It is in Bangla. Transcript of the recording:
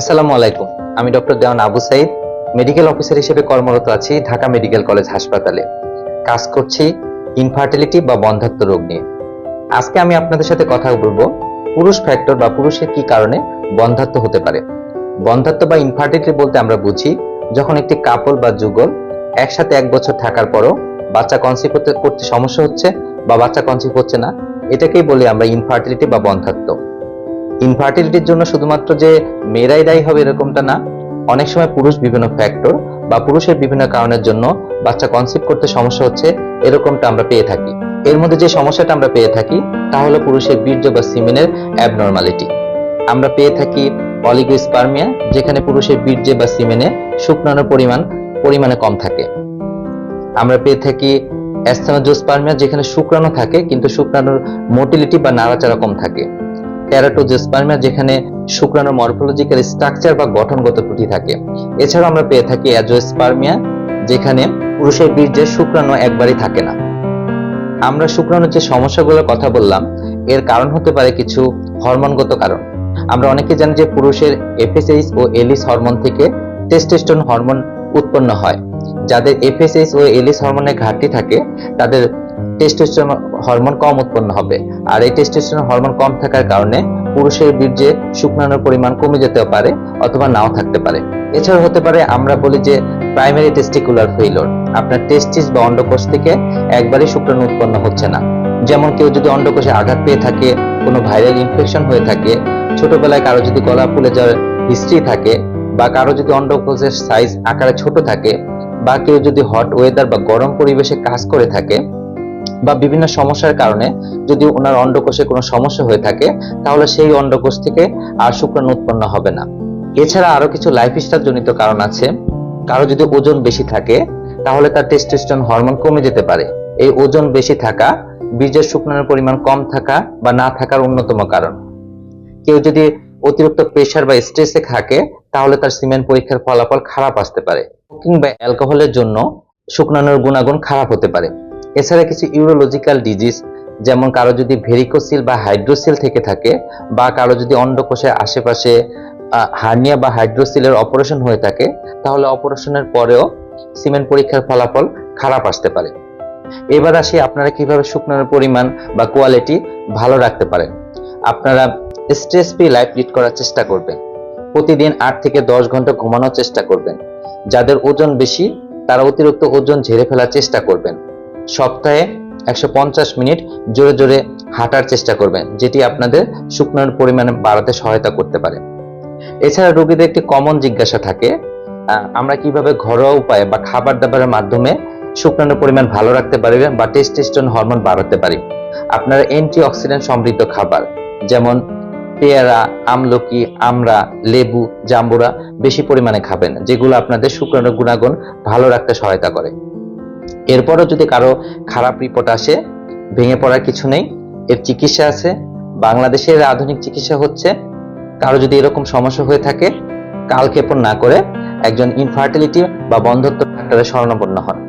আসসালামু আলাইকুম। আমি doctor Dewan Abu Saeed, medical officer হিসেবে কর্মরত আছি ঢাকা মেডিকেল কলেজ হাসপাতালে। কাজ করছি ইনফার্টিলিটি বা বন্ধাত্ব রোগ নিয়ে। আজকে আমি আপনাদের সাথে কথা বলব, পুরুষ ফ্যাক্টর বা পুরুষের কি কারণে বন্ধাত্ব হতে পারে। বন্ধাত্ম বা ইনফার্টিলিটি বলতে আমরা বুঝি, যখন একটি কাপল বা যুগল একসাথে এক বছর থাকার পরও বাচ্চা কনসিভ করতে করতে সমস্যা হচ্ছে বা বাচ্চা কনসিভ হচ্ছে না, এটাকেই বলি আমরা ইনফার্টিলিটি বা বন্ধাত্ব ইনফার্টিলিটির জন্য শুধুমাত্র যে মেয়েরাই দায়ী হবে এরকমটা না, অনেক সময় পুরুষ বিভিন্ন ফ্যাক্টর বা পুরুষের বিভিন্ন কারণের জন্য বাচ্চা কনসিভ করতে সমস্যা হচ্ছে, এরকমটা আমরা পেয়ে থাকি। এর মধ্যে যে সমস্যাটা আমরা পেয়ে থাকি, তা হলো পুরুষের বীর্য বা সিমেনের অ্যাবনর্মালিটি আমরা পেয়ে থাকি অলিগোস্পার্মিয়া যেখানে পুরুষের বীর্যে বা সিমেনে শুকনানোর পরিমাণ, পরিমাণে কম থাকে। আমরা পেয়ে থাকি অ্যাস্থেনোজোস্পার্মিয়া যেখানে শুক্রাণু থাকে, কিন্তু শুক্রাণুর মোটিলিটি বা নাড়াচাড়া কম থাকে। টেরাটোজোস্পার্মিয়া যেখানে শুক্রাণুর মরফোলজিক্যাল স্ট্রাকচার বা গঠনগত ত্রুটি থাকে। এছাড়াও আমরা পেয়ে থাকি অ্যাজোস্পার্মিয়া যেখানে পুরুষের বীর্যে শুক্রাণু একবারই থাকে না। আমরা শুক্রাণুর যে সমস্যাগুলোর কথা বললাম, এর কারণ হতে পারে কিছু হরমোনগত কারণ। আমরা অনেকে জানি যে পুরুষের এফএসএইচ ও এলিস হরমোন থেকে টেস্টোস্টেরন হরমোন উৎপন্ন হয়। যাদের এফএসএইচ ও এলিস হরমোনের ঘাটতি থাকে, তাদের টেস্টোস্টেরন হরমোন কম উৎপন্ন হবে। আর এই টেস্টোস্টেরন হরমোন কম থাকার কারণে পুরুষের বীর্যে শুকনানোর পরিমাণ কমে যেতে পারে অথবা নাও থাকতে পারে। এছাড়া হতে পারে আমরা বলি যে প্রাইমারি টেস্টিকুলার ফেইলর আপনার টেস্টিস বা অন্ডকোষ থেকে একবারই শুক্রাণু উৎপন্ন হচ্ছে না। যেমন কেউ যদি অন্ডকোষে আঘাত পেয়ে থাকে, কোনো ভাইরাল ইনফেকশন হয়ে থাকে, ছোটবেলায় কারও যদি গলা ফুলে যাওয়ার হিস্ট্রি থাকে বা কারও যদি অন্ডকোষের সাইজ আকারে ছোট থাকে বা কেউ যদি হট ওয়েদার বা গরম পরিবেশে কাজ করে থাকে বা বিভিন্ন সমস্যার কারণে যদি ওনার অন্ডকোষে কোনো সমস্যা হয়ে থাকে, তাহলে সেই অন্ডকোষ থেকে আর শুক্রাণু উৎপন্ন হবে না। এছাড়া আরও কিছু লাইফস্টাইল জনিত কারণ আছে। কারও যদি ওজন বেশি থাকে, তাহলে তার টেস্টোস্টেরন হরমোন কমে যেতে পারে। এই ওজন বেশি থাকা বীর্যের শুক্রাণুর পরিমাণ কম থাকা বা না থাকার অন্যতম কারণ। কেউ যদি অতিরিক্ত প্রেশার বা স্ট্রেসে থাকে, তাহলে তার সিমেন্ট পরীক্ষার ফলাফল খারাপ আসতে পারে। কিংবা অ্যালকোহলের জন্য শুকনানোর গুণাগুণ খারাপ হতে পারে। এছাড়া কিছু ইউরোলজিক্যাল ডিজিজ যেমন কারও যদি ভেরিকোসিল বা হাইড্রোসিল থেকে থাকে বা কারও যদি অন্ডকোষের আশেপাশে হার্নিয়া বা হাইড্রোসিলের অপারেশন হয়ে থাকে, তাহলে অপারেশনের পরেও সিমেন্ট পরীক্ষার ফলাফল খারাপ আসতে পারে। এবার আসি আপনারা কীভাবে শুকনানোর পরিমাণ বা কোয়ালিটি ভালো রাখতে পারেন। আপনারা স্ট্রেস ফ্রি লাইফ লিড করার চেষ্টা করবেন। প্রতিদিন আট থেকে দশ ঘণ্টা ঘুমানোর চেষ্টা করবেন। যাদের ওজন বেশি, তারা অতিরিক্ত ওজন ঝেড়ে ফেলার চেষ্টা করবেন। সপ্তাহে একশো পঞ্চাশ মিনিট জোরে জোরে হাঁটার চেষ্টা করবেন, যেটি আপনাদের শুকনোর পরিমাণ বাড়াতে সহায়তা করতে পারে। এছাড়া রোগীদের একটি কমন জিজ্ঞাসা থাকে আমরা কীভাবে ঘরোয়া উপায়ে বা খাবার দাবারের মাধ্যমে শুকনানোর পরিমাণ ভালো রাখতে পারি বা টেস্টোস্টেরন হরমোন বাড়াতে পারি? আপনারা অ্যান্টি অক্সিডেন্ট সমৃদ্ধ খাবার, যেমন পেয়ারা, আমলকি, আমড়া, লেবু, জাম্বুরা বেশি পরিমাণে খাবেন, যেগুলো আপনাদের শুক্রাণুর গুণাগুণ ভালো রাখতে সহায়তা করে। এরপরও যদি কারও খারাপ রিপোর্ট আসে, ভেঙে পড়ার কিছু নেই, এর চিকিৎসা আছে, বাংলাদেশের আধুনিক চিকিৎসা হচ্ছে, কারও যদি এরকম সমস্যা হয়ে থাকে, কালক্ষেপণ না করে একজন ইনফার্টিলিটি বা বন্ধত্ব ডাক্তারের শরণাপন্ন হন।